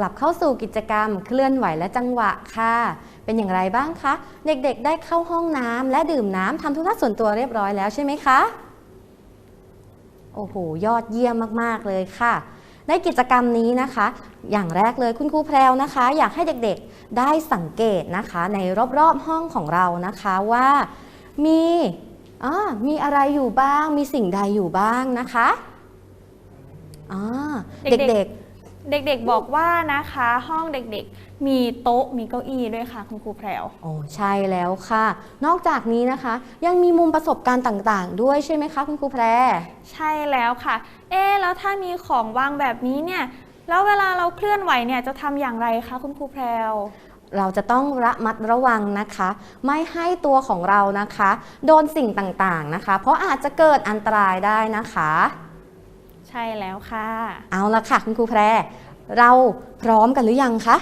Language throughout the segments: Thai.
กลับเข้าสู่กิจกรรม เคลื่อนไหวและจังหวะค่ะ เป็นอย่างไรบ้างคะ เด็กๆ ได้เข้าห้องน้ำและดื่มน้ำทำธุระส่วนตัวเรียบร้อยแล้วใช่ไหมคะ โอ้โห ยอดเยี่ยมมากๆเลยค่ะ ในกิจกรรมนี้นะคะ อย่างแรกเลยคุณครูแพรวนะคะ อยากให้เด็กๆ ได้สังเกตนะคะ ในรอบๆห้องของเรานะคะว่ามีมีอะไรอยู่บ้าง มีสิ่งใดอยู่บ้างนะคะเด็กๆ เด็กเด็กๆบอกว่านะคะ ห้องเด็กๆ มีโต๊ะมีเก้าอี้ด้วยค่ะ คุณครูแพรวๆโอ้ใช่แล้วค่ะ นอกจากนี้นะคะ ยังมีมุมประสบการณ์ต่างๆ ด้วยใช่ไหมคะคุณครูแพร ใช่แล้วค่ะ เอ๊ะแล้วถ้ามีของวางแบบนี้เนี่ย แล้วเวลาเราเคลื่อนไหวเนี่ยจะทำอย่างไรคะคุณครูแพรว เราจะต้องระมัดระวังนะคะ ไม่ให้ตัวของเรานะคะ โดนสิ่งต่างๆนะคะ เพราะอาจจะเกิดอันตรายได้นะคะ ใช่แล้วค่ะ เอาละค่ะ คุณครูแพร เราพร้อมกันหรือยังคะ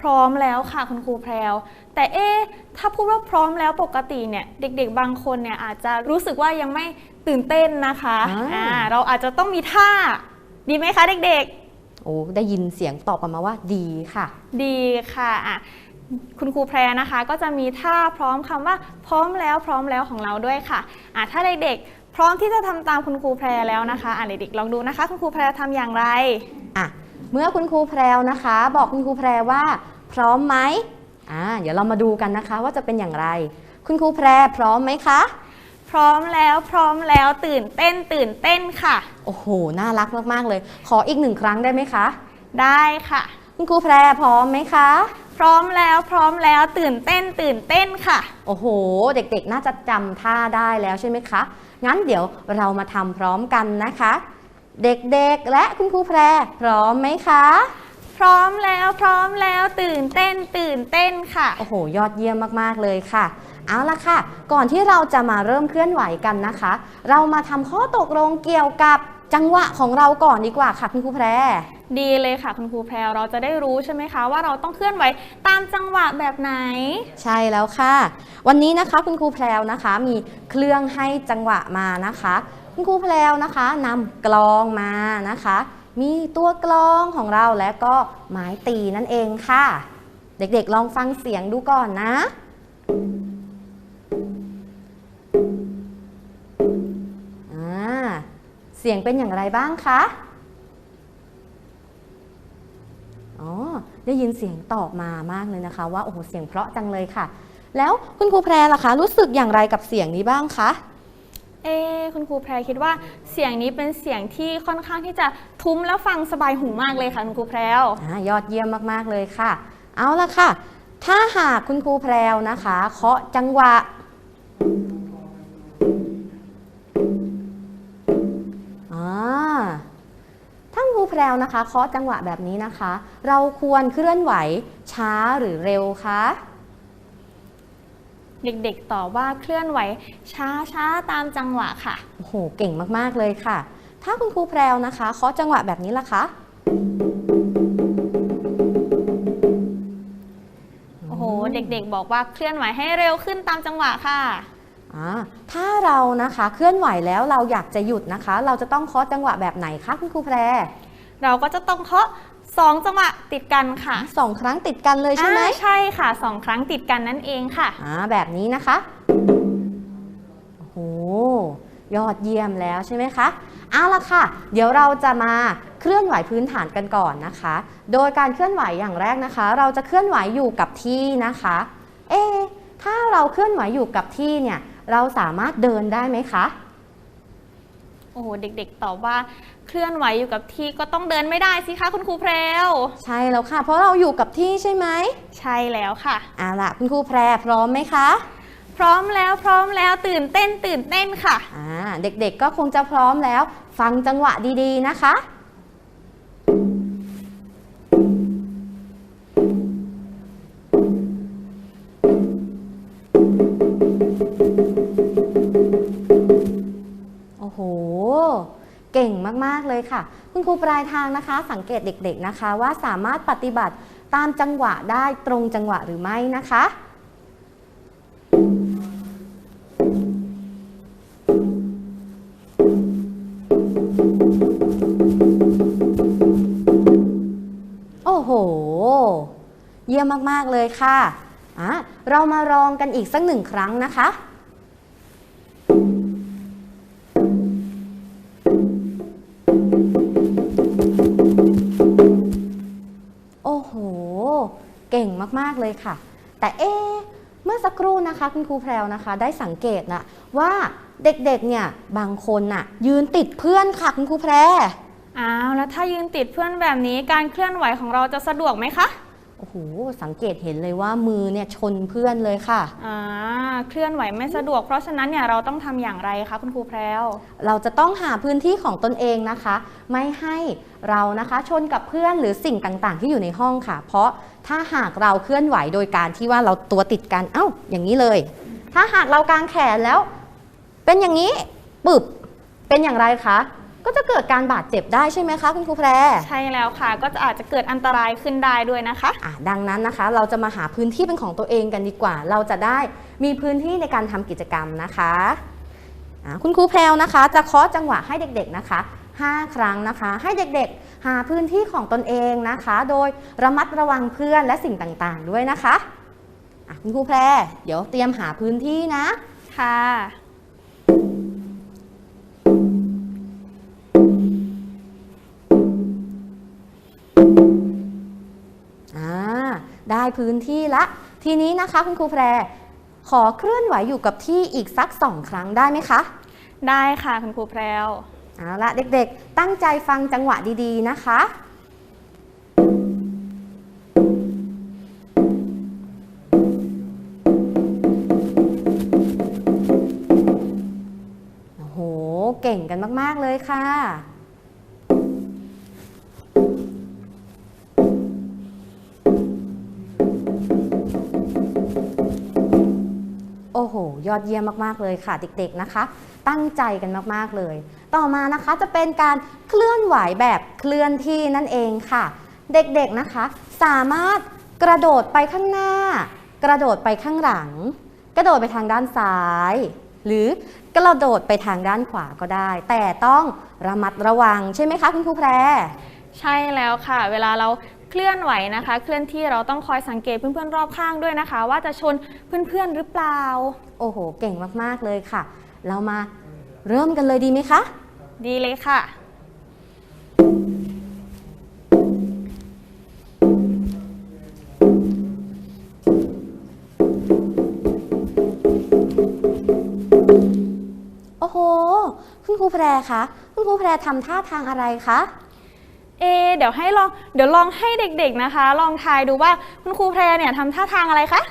พร้อมแล้วค่ะคุณครูแพรว แต่เอ๊ะถ้าพูดว่าพร้อมแล้วปกติเนี่ยเด็กๆ บางคนเนี่ยอาจจะรู้สึกว่ายังไม่ตื่นเต้นนะคะอ่าอ่าเราอาจจะต้องมีท่า ดีไหมคะเด็กโอ้ได้ยินเสียงตอบกลับมาว่าดีค่ะๆดีค่ะอะคุณครูแพรนะคะ ก็จะมีท่าพร้อมคำว่า พร้อมแล้วพร้อมแล้วของเราด้วยค่ะอะถ้าเด็กๆ พร้อมที่จะทำตามคุณครูแพรแล้วนะคะอะเด็กๆลองดูนะคะ คุณครูแพรทำอย่างไรอะเมื่อคุณครูแพรวนะคะ บอกคุณครูแพรว่า พร้อมไหมอ่าเดี๋ยวเรามาดูกันนะคะว่าจะเป็นอย่างไร คุณครูแพรพร้อมไหมคะ พร้อมแล้วพร้อมแล้วตื่นเต้นตื่นเต้นค่ะ โอ้โหน่ารักมากๆเลย ขออีกหนึ่งครั้งได้ไหมคะ ได้ค่ะ คุณครูแพรพร้อมไหมคะพร้อมแล้วพร้อมแล้วตื่นเต้นตื่นเต้นค่ะ โอ้โห เด็กๆ น่าจะจำท่าได้แล้วใช่ไหมคะ งั้นเดี๋ยวเรามาทำพร้อมกันนะคะ เด็กๆและคุณครูแพรพร้อมไหมคะพร้อมแล้วพร้อมแล้วตื่นเต้นตื่นเต้นค่ะ โอ้โห ยอดเยี่ยมมาก ๆ เลยค่ะ เอาละค่ะ ก่อนที่เราจะมาเริ่มเคลื่อนไหวกันนะคะ เรามาทำข้อตกลงเกี่ยวกับ จังหวะของเราก่อนดีกว่าค่ะคุณครูแพร ดีเลยค่ะคุณครูแพรวเราจะได้รู้ใช่ไหมคะ ว่าเราต้องเคลื่อนไหวตามจังหวะแบบไหน ใช่แล้วค่ะ วันนี้นะคะคุณครูแพรวนะคะ มีเครื่องให้จังหวะมานะคะ คุณครูแพรวนะคะนำกลองมานะคะ มีตัวกลองของเราและก็ไม้ตีนั่นเองค่ะ เด็กๆลองฟังเสียงดูก่อนนะอ่า เสียงเป็นอย่างไรบ้างคะ อ๋อ ได้ยินเสียงตอบมามากเลยนะคะ ว่าโอ้โหเสียงเพราะจังเลยค่ะ แล้วคุณครูแพรล่ะคะ รู้สึกอย่างไรกับเสียงนี้บ้างคะเอ๊ะคุณครูแพรคิดว่าเสียงนี้เป็นเสียงที่ค่อนข้างที่จะทุ้มแล้วฟังสบายหูมากเลยค่ะคุณครูแพรวอ่ายอดเยี่ยมมากๆเลยค่ะ เอาละค่ะ ถ้าหากคุณครูแพรวนะคะ เคาะจังหวะ แพรวนะคะเคาะจังหวะแบบนี้นะคะ เราควรเคลื่อนไหวช้าหรือเร็วคะเด็กๆตอบว่าเคลื่อนไหวช้าช้าๆตามจังหวะค่ะโอ้โหเก่งมากๆเลยค่ะ ถ้าคุณครูแพรวนะคะเคาะจังหวะแบบนี้ล่ะคะโอ้โหเด็กๆบอกว่าเคลื่อนไหวให้เร็วขึ้นตามจังหวะค่ะอ่าถ้าเรานะคะเคลื่อนไหวแล้วเราอยากจะหยุดนะคะ เราจะต้องเคาะจังหวะแบบไหนคะคุณครูแพร เราก็จะต้องเคาะสองจังหวะติดกันค่ะสองครั้งติดกันเลยใช่ไหมอ่าใช่ค่ะสองครั้งติดกันนั่นเองค่ะ อ่าแบบนี้นะคะโอ้โหยอดเยี่ยมแล้วใช่ไหมคะเอาละค่ะ เดี๋ยวเราจะมาเคลื่อนไหวพื้นฐานกันก่อนนะคะ โดยการเคลื่อนไหวอย่างแรกนะคะ เราจะเคลื่อนไหวอยู่กับที่นะคะ เอ๊ะถ้าเราเคลื่อนไหวอยู่กับที่เนี่ย เราสามารถเดินได้ไหมคะโอ้โหเด็กๆตอบว่าเคลื่อนไหวอยู่กับที่ก็ต้องเดินไม่ได้สิคะคุณครูแพรวใช่แล้วค่ะ เพราะเราอยู่กับที่ใช่ไหมใช่แล้วค่ะเอาล่ะคุณครูแพรพร้อมไหมคะ พร้อมแล้วพร้อมแล้วตื่นเต้นตื่นเต้นค่ะอ่าเด็กๆก็คงจะพร้อมแล้ว ฟังจังหวะดีๆนะคะ เลยค่ะ คุณครูปลายทางนะคะ สังเกตเด็กๆนะคะ ว่าสามารถปฏิบัติตามจังหวะได้ตรงจังหวะหรือไม่นะคะโอ้โห เยี่ยมาก ๆ เลยค่ะอะ เรามาลองกันอีกสักหนึ่งครั้งนะคะ มากๆเลยค่ะ แต่เอ๊เมื่อสักครู่นะคะ คุณครูแพรวนะคะ ได้สังเกตนะว่าเด็กๆเนี่ยบางคนน่ะ ยืนติดเพื่อนค่ะคุณครูแพรอ้าวแล้วถ้ายืนติดเพื่อนแบบนี้การเคลื่อนไหวของเราจะสะดวกไหมคะ โอ้โหสังเกตเห็นเลยว่ามือเนี่ยชนเพื่อนเลยค่ะอ่าเคลื่อนไหวไม่สะดวก เพราะฉะนั้นเนี่ยเราต้องทำอย่างไรคะคุณครูแพรว เราจะต้องหาพื้นที่ของตนเองนะคะ ไม่ให้เรานะคะชนกับเพื่อนหรือสิ่งต่างๆ ที่อยู่ในห้องค่ะ เพราะถ้าหากเราเคลื่อนไหวโดยการที่ว่าเราตัวติดกันเอ้าอย่างนี้เลย ถ้าหากเรากางแขนแล้ว เป็นอย่างนี้ปึบเป็นอย่างไรคะ ก็จะเกิดการบาดเจ็บได้ใช่ไหมคะคุณครูแพรใช่แล้วค่ะ ก็จะอาจจะเกิดอันตรายขึ้นได้ด้วยนะคะอะดังนั้นนะคะ เราจะมาหาพื้นที่เป็นของตัวเองกันดีกว่า เราจะได้มีพื้นที่ในการทำกิจกรรมนะคะอะคุณครูแพรวนะคะ จะเคาะจังหวะให้เด็กๆนะคะ 5 ครั้งนะคะ ให้เด็กๆ หาพื้นที่ของตนเองนะคะ โดยระมัดระวังเพื่อนและสิ่งต่างๆ ด้วยนะคะอะคุณครูแพรเดี๋ยวเตรียมหาพื้นที่นะค่ะ อ่าได้พื้นที่ละ ทีนี้นะคะคุณครูแพร ขอเคลื่อนไหวอยู่กับที่อีกสักสองครั้งได้ไหมคะ ได้ค่ะคุณครูแพรวเอาละเด็กๆ ตั้งใจฟังจังหวะดีๆนะคะโอ้โหเก่งกันมาก ๆ เลยค่ะ อ้โห ยอดเยี่ยมมากๆเลยค่ะ เด็กๆนะคะ ตั้งใจกันมากๆเลย ต่อมานะคะจะเป็นการเคลื่อนไหวแบบเคลื่อนที่นั่นเองค่ะ เด็กๆนะคะ สามารถกระโดดไปข้างหน้า กระโดดไปข้างหลัง กระโดดไปทางด้านซ้าย หรือกระโดดไปทางด้านขวาก็ได้ แต่ต้องระมัดระวังใช่ไหมคะคุณครูแพรใช่แล้วค่ะ เวลาเรา เคลื่อนไหวนะคะ เคลื่อนที่เราต้องคอยสังเกตเพื่อนๆรอบข้างด้วยนะคะ ว่าจะชนเพื่อนๆหรือเปล่า โอ้โห เก่งมากๆเลยค่ะ เรามาเริ่มกันเลยดีไหมคะ ดีเลยค่ะ โอ้โห คุณครูแพรคะ คุณครูแพรทำท่าทางอะไรคะ เอะเดี๋ยวให้ลองเดี๋ยวลองให้เด็กๆนะคะ ลองทายดูว่าคุณครูแพรเนี่ยทำท่าทางอะไรคะ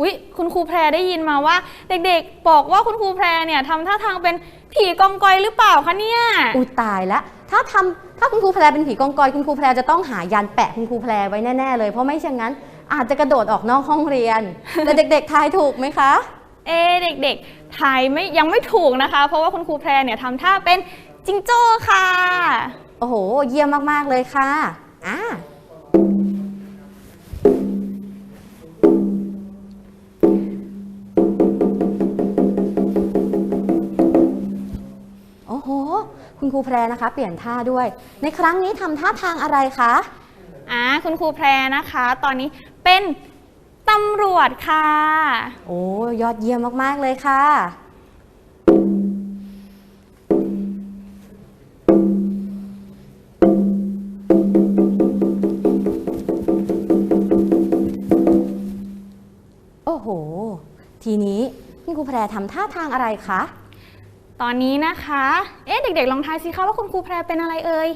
อุ๊ยคุณครูแพรได้ยินมาว่า เด็กๆ บอกว่าคุณครูแพรเนี่ยทำท่าทางเป็นผีกองกอยหรือเปล่าคะเนี่ยอุยตายแล้วถ้าทำถ้าคุณครูแพรเป็นผีกองกอยคุณครูแพรจะต้องหายันแปะคุณครูแพรไว้แน่ๆเลยเพราะไม่เช่นนั้น อาจจะกระโดดออกนอกห้องเรียนแต่เด็กๆทายถูกไหมคะเอะเด็กๆทายไม่ยังไม่ถูกนะคะ เพราะว่าคุณครูแพรเนี่ยทำท่าเป็น จิงโจ้ค่ะ โอ้โห เยี่ยมมากๆเลยค่ะอ่าโอ้โห คุณครูแพรนะคะ เปลี่ยนท่าด้วย ในครั้งนี้ทำท่าทางอะไรคะอ่าคุณครูแพรนะคะ ตอนนี้เป็นตำรวจค่ะ โอ้ยอดเยี่ยมมากๆเลยค่ะ พรทำท่าทางอะไรคะ ตอนนี้นะคะ เอ๊ะเด็ก ๆ ลองทายสิคะว่าคุณครูแพรเป็นอะไรเอ่ย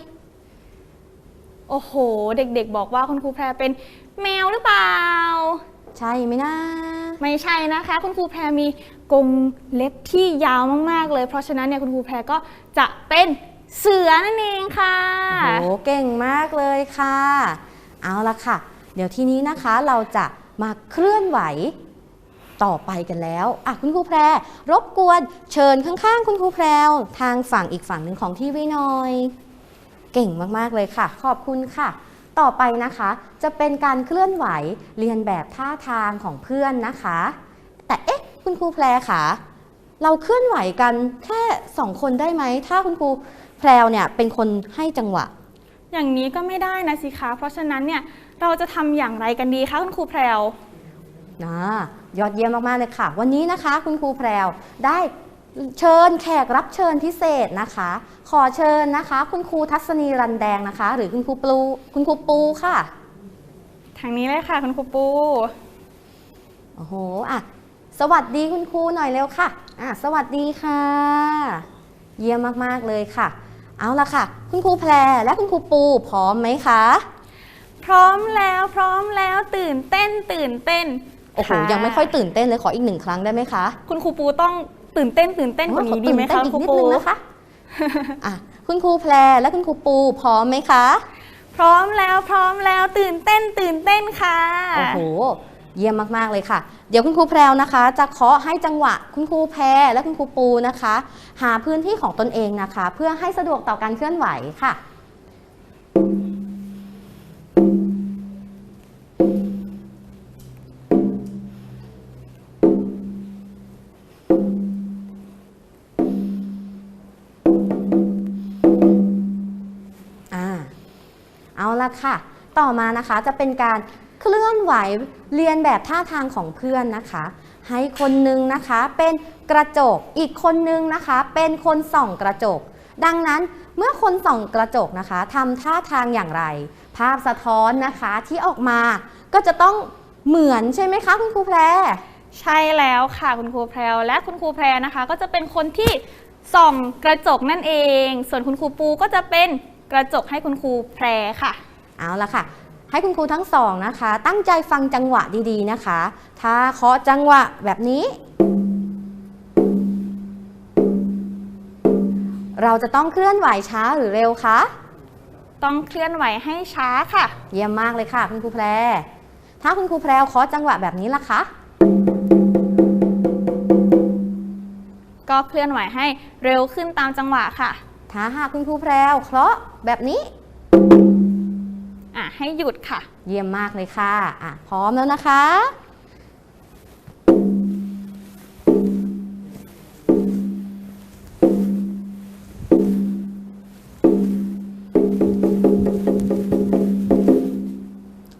โอ้โห เด็ก ๆ บอกว่าคุณครูแพรเป็นแมวหรือเปล่า ใช่ไหมนะ ไม่ใช่นะคะ คุณครูแพรมีกรงเล็บที่ยาวมากๆเลย เพราะฉะนั้นเนี่ยคุณครูแพรก็จะเป็นเสือนั่นเองค่ะโอ้โหเก่งมากเลยค่ะ เอาละค่ะ เดี๋ยวทีนี้นะคะเราจะมาเคลื่อนไหว ต่อไปกันแล้วอะคุณครูแพร รบกวนเชิญข้างๆ คุณครูแพรวทางฝั่งอีกฝั่งหนึ่งของทีวีหน่อย เก่งมากๆเลยค่ะ ขอบคุณค่ะ ต่อไปนะคะ จะเป็นการเคลื่อนไหวเรียนแบบท่าทางของเพื่อนนะคะ แต่เอ๊ะ คุณครูแพรคะเราเคลื่อนไหวกันแค่สองคนได้ไหม ถ้าคุณครูแพรวเนี่ยเป็นคนให้จังหวะ อย่างนี้ก็ไม่ได้นะสิคะ เพราะฉะนั้นเนี่ยเราจะทำอย่างไรกันดีคะคุณครูแพรวนะ ยอดเยี่ยมมาก ๆ เลยค่ะ วันนี้นะคะคุณครูแพรวได้เชิญแขกรับเชิญพิเศษนะคะ ขอเชิญนะคะ คุณครูทัศนีรันแดงนะคะ หรือคุณครูปูคุณครูปูค่ะ ทางนี้เลยค่ะ คุณครูปูโอ้โหอะสวัสดีคุณครูหน่อยเร็วค่ะอะ สวัสดีค่ะ เยี่ยมมากๆเลยค่ะ เอาละค่ะ คุณครูแพรและคุณครูปูพร้อมไหมคะ พร้อมแล้วพร้อมแล้วตื่นเต้นตื่นเต้น โอ้โหค่ะยังไม่ค่อยตื่นเต้นเลยขออีกหนึ่งครั้งได้ไหมคะ คุณครูปูต้องตื่นเต้นตื่นเต้นกว่านี้ดีไหมขอตื่คะนเต้นอีกครูนิดปูนึงนะคะอะคุณครูแพรและคุณครูปูพร้อมไหมคะ พร้อมแล้วพร้อมแล้วตื่นเต้นตื่นเต้นค่ะโอ้โหเยี่ยมมากๆเลยค่ะ เดี๋ยวคุณครูแพรวนะคะ จะเคาะให้จังหวะคุณครูแพรและคุณครูปูนะคะ หาพื้นที่ของตนเองนะคะ เพื่อให้สะดวกต่อการเคลื่อนไหวค่ะ ค่ะ ต่อมานะคะจะเป็นการเคลื่อนไหวเรียนแบบท่าทางของเพื่อนนะคะ ให้คนหนึงนะคะเป็นกระจก อีกคนหนึงนะคะ เป็นคนส่องกระจก ดังนั้นเมื่อคนส่องกระจกนะคะทำท่าทางอย่างไร ภาพสะท้อนนะคะที่ออกมาก็จะต้องเหมือนใช่ไหมคะคุณครูแพรใช่แล้วค่ะคุณครูแพรวและคุณครูแพรนะคะ ก็จะเป็นคนที่ส่องกระจกนั่นเอง ส่วนคุณครูปูก็จะเป็นกระจกให้คุณครูแพรค่ะ เอาละค่ะ ให้คุณครูทั้งสองนะคะ ตั้งใจฟังจังหวะดีๆนะคะ ถ้าเคาะจังหวะแบบนี้ เราจะต้องเคลื่อนไหวช้าหรือเร็วคะ ต้องเคลื่อนไหวให้ช้าค่ะ เยี่ยมมากเลยค่ะ คุณครูแพร ถ้าคุณครูแพรเคาะจังหวะแบบนี้ล่ะคะก็เคลื่อนไหวให้เร็วขึ้นตามจังหวะค่ะ ถ้าหากคุณครูแพรวเคาะแบบนี้ อะให้หยุดค่ะ เยี่ยมมากเลยค่ะอะพร้อมแล้วนะคะ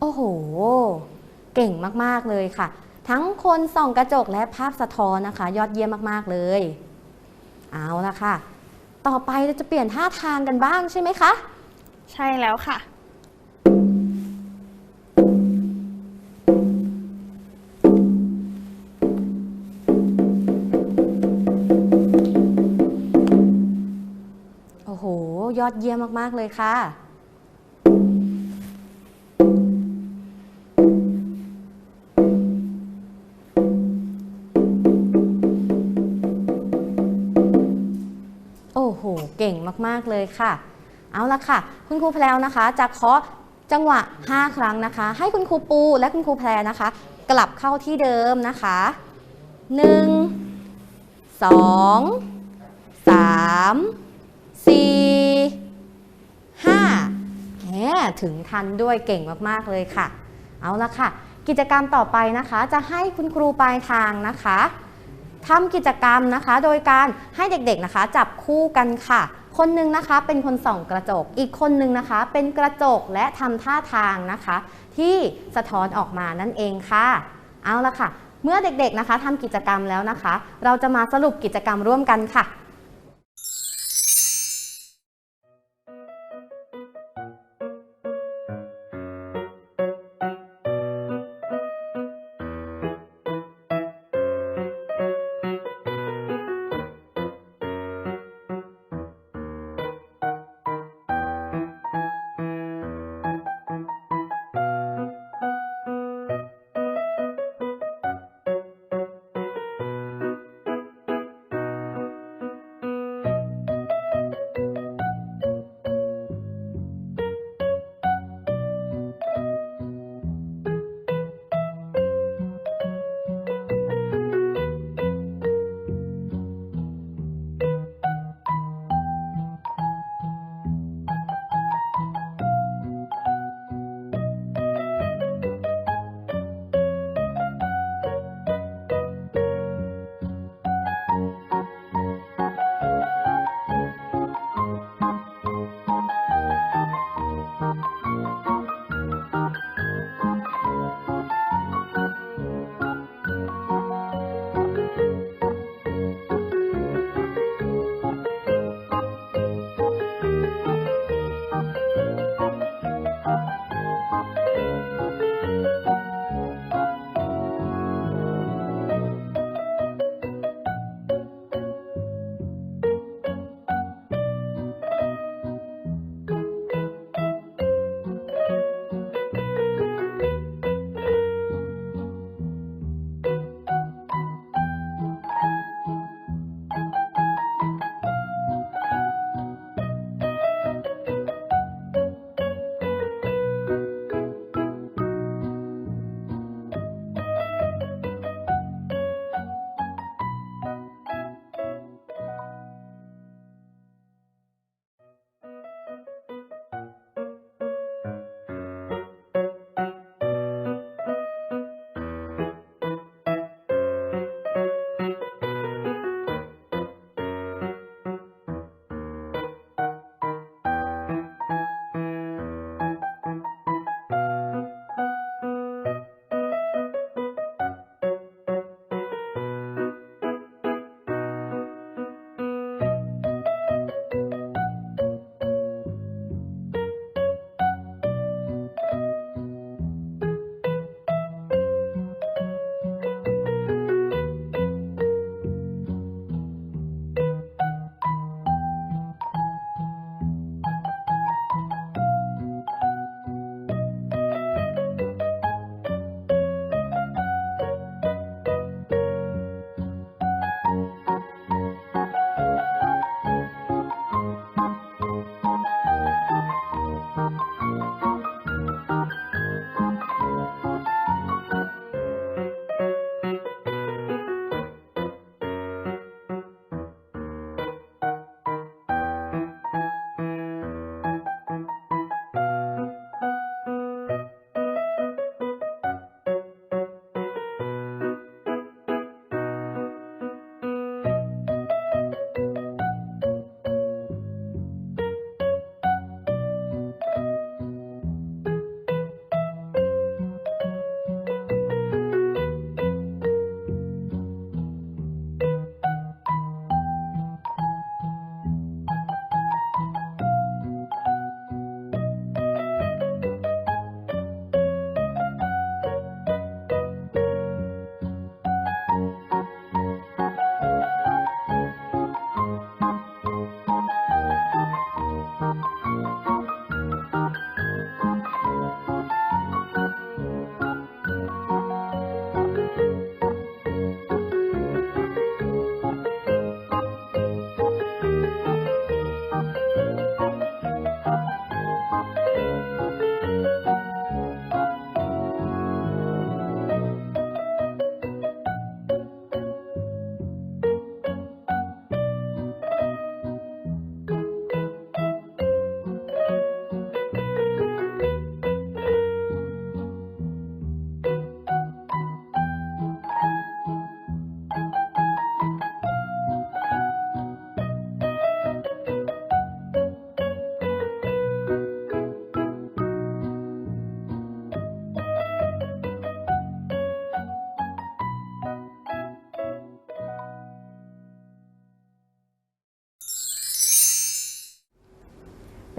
โอ้โห เก่งมาก ๆ เลยค่ะ ทั้งคนส่องกระจกและภาพสะท้อนนะคะ ยอดเยี่ยมมาก ๆ เลย เอาละค่ะ ต่อไปเราจะเปลี่ยนท่าทางกันบ้างใช่ไหมคะ ใช่แล้วค่ะ อดเยี่ยมมาก ๆ เลยค่ะ โอ้โห เก่งมาก ๆ เลยค่ะ เอาละค่ะ คุณครูแพรวนะคะ จะเคาะจังหวะ 5 ครั้งนะคะ ให้คุณครูปูและคุณครูแพรนะคะ กลับเข้าที่เดิมนะคะ 1 2 3 สี่ห้าแหมถึงทันด้วยเก่งมากๆเลยค่ะ เอาละค่ะ กิจกรรมต่อไปนะคะ จะให้คุณครูปลายทางนะคะทำกิจกรรมนะคะ โดยการให้เด็กๆนะคะ จับคู่กันค่ะ คนหนึ่งนะคะเป็นคนส่องกระจก อีกคนหนึ่งนะคะ เป็นกระจกและทำท่าทางนะคะ ที่สะท้อนออกมานั่นเองค่ะ เอาละค่ะ เมื่อเด็กๆนะคะทำกิจกรรมแล้วนะคะ เราจะมาสรุปกิจกรรมร่วมกันค่ะ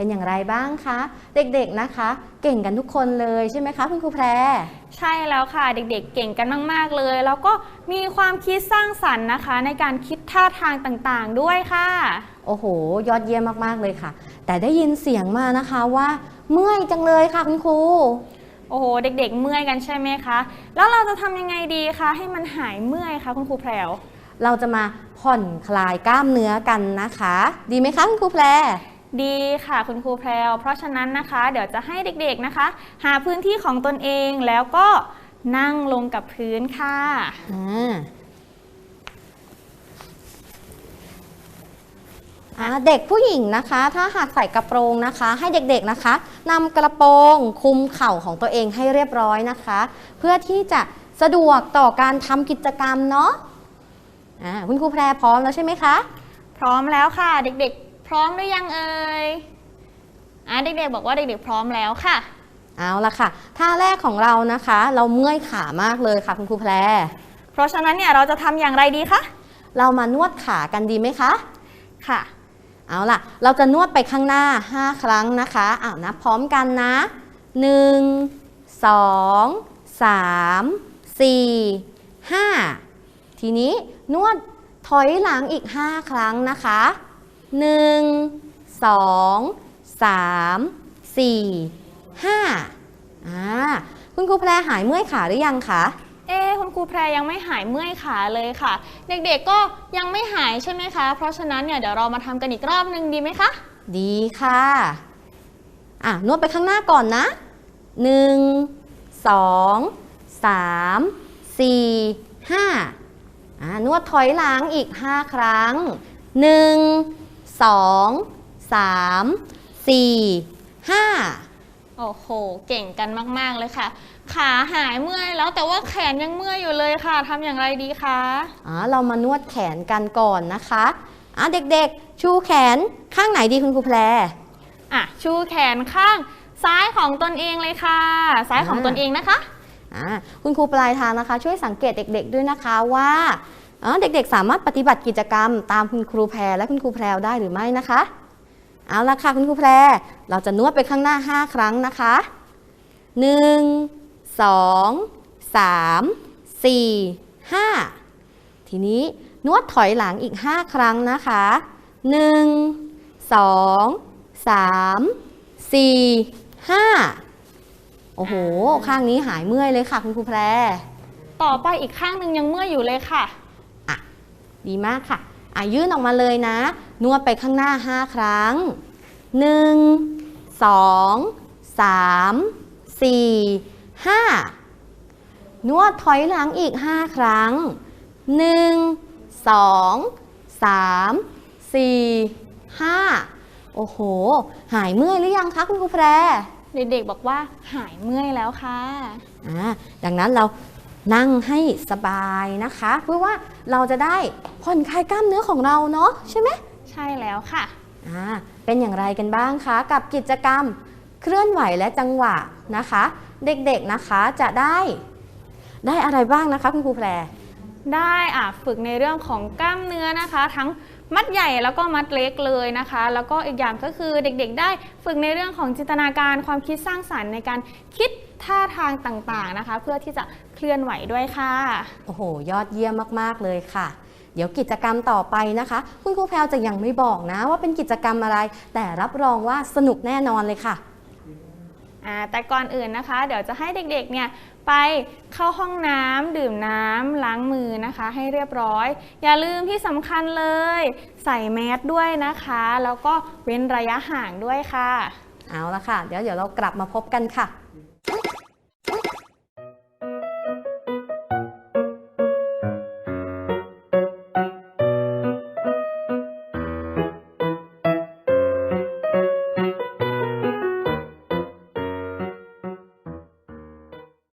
เป็นอย่างไรบ้างคะ เด็กๆนะคะ เก่งกันทุกคนเลยใช่ไหมคะคุณครูแพร ใช่แล้วค่ะเด็กๆ เก่งกันมากๆเลย แล้วก็มีความคิดสร้างสรรค์นะคะ ในการคิดท่าทางต่างๆด้วยค่ะ โอ้โห ยอดเยี่ยมมากๆเลยค่ะ แต่ได้ยินเสียงมานะคะว่า เมื่อยจังเลยค่ะคุณครูโอ้โห เด็กๆ เมื่อยกันใช่ไหมคะ แล้วเราจะทำยังไงดีคะ ให้มันหายเมื่อยคะคุณครูแพรวเราจะมาผ่อนคลายกล้ามเนื้อกันนะคะ ดีไหมคะคุณครูแพร ดีค่ะคุณครูแพรวเพราะฉะนั้นนะคะ เดี๋ยวจะให้เด็กๆนะคะ หาพื้นที่ของตนเองแล้วก็นั่งลงกับพื้นค่ะอ่าอ่าเด็กผู้หญิงนะคะ ถ้าหากใส่กระโปรงนะคะ ให้เด็กๆนะคะนำกระโปรงคลุมเข่าของตัวเองให้เรียบร้อยนะคะ เพื่อที่จะสะดวกต่อการทำกิจกรรมเนาะอ่าคุณครูแพรพร้อมแล้วใช่ไหมคะ พร้อมแล้วค่ะ เด็กๆ พร้อมหรือยังเอ่ยอะเด็กๆบอกว่าเด็กๆพร้อมแล้วค่ะ เอาละค่ะ ท่าแรกของเรานะคะ เราเมื่อยขามากเลยค่ะคุณครูแพร เพราะฉะนั้นเนี่ยเราจะทำอย่างไรดีคะ เรามานวดขากันดีไหมคะ ค่ะ เอาล่ะ เราจะนวดไปข้างหน้า 5 ครั้งนะคะอ้าวนับพร้อมกันนะ 1 2 3 4 5 ทีนี้นวดถอยหลังอีก 5 ครั้งนะคะ 1 2 3 4 5อ่าคุณครูแพรหายเมื่อยขาหรือยังคะเอ๊ะคุณครูแพรยังไม่หายเมื่อยขาเลยค่ะ เด็กๆก็ยังไม่หายใช่ไหมคะ เพราะฉะนั้นเนี่ยเดี๋ยวเรามาทำกันอีกรอบนึงดีไหมคะ ดีค่ะอะนวดไปข้างหน้าก่อนนะหนึ่งสองสามสี่ห้าอะนวดถอยหลังอีกห้าครั้งหนึ่ง สองสามสี่ห้าโอ้โห เก่งกันมาก ๆ เลยค่ะ ขาหายเมื่อยแล้วแต่ว่าแขนยังเมื่อยอยู่เลยค่ะทำอย่างไรดีคะอะเรามานวดแขนกันก่อนนะคะอะเด็กๆ ชูแขนข้างไหนดีคุณครูแพรอะชูแขนข้างซ้ายของตนเองเลยค่ะ ซ้ายของอ่าตนเองนะคะอ่าคุณครูปลายทางนะคะ ช่วยสังเกตเด็ก ๆ ด้วยนะคะว่าอ่า เด็กๆ สามารถปฏิบัติกิจกรรม ตามคุณครูแพรและคุณครูแพรวได้หรือไม่นะคะ เอาละค่ะคุณครูแพร เราจะนวดไปข้างหน้า 5 ครั้งนะคะ 1 2 3 4 5 ทีนี้นวดถอยหลังอีก 5 ครั้งนะคะ 1 2 3 4 5 โอ้โห ข้างนี้หายเมื่อยเลยค่ะ คุณครูแพร ต่อไปอีกข้างหนึ่งยังเมื่อยอยู่เลยค่ะ ดีมากค่ะอะยื่นออกมาเลยนะ นวดไปข้างหน้า 5 ครั้ง 1 2 3 4 5 นวดถอยหลังอีก 5 ครั้ง 1 2 3 4 5 โอ้โห หายเมื่อยหรือยังคะคุณครูแพร เด็กๆบอกว่าหายเมื่อยแล้วค่ะ อ่า ดังนั้นเรานั่งให้สบายนะคะ เพื่อว่า เราจะได้ผ่อนคลายกล้ามเนื้อของเราเนาะใช่ไหมใช่แล้วค่ะอ่าเป็นอย่างไรกันบ้างคะกับกิจกรรมเคลื่อนไหวและจังหวะนะคะ เด็กๆนะคะจะได้ได้อะไรบ้างนะคะคุณครูแพรได้อะฝึกในเรื่องของกล้ามเนื้อนะคะ ทั้ง มัดใหญ่แล้วก็มัดเล็กเลยนะคะ แล้วก็อีกอย่างก็คือเด็กๆ ได้ฝึกในเรื่องของจินตนาการความคิดสร้างสรรค์ในการคิดท่าทางต่างๆนะคะ เพื่อที่จะเคลื่อนไหวด้วยค่ะ โอ้โห ยอดเยี่ยมมากๆเลยค่ะ เดี๋ยวกิจกรรมต่อไปนะคะ คุณครูแพลวจะยังไม่บอกนะว่าเป็นกิจกรรมอะไร แต่รับรองว่าสนุกแน่นอนเลยค่ะ แต่ก่อนอื่นนะคะ เดี๋ยวจะให้เด็กๆเนี่ยไปเข้าห้องน้ำดื่มน้ำล้างมือนะคะ ให้เรียบร้อย อย่าลืมที่สำคัญเลย ใส่แมสด้วยนะคะ แล้วก็เว้นระยะห่างด้วยค่ะ เอาละค่ะ เดี๋ยวเดี๋ยวเรากลับมาพบกันค่ะ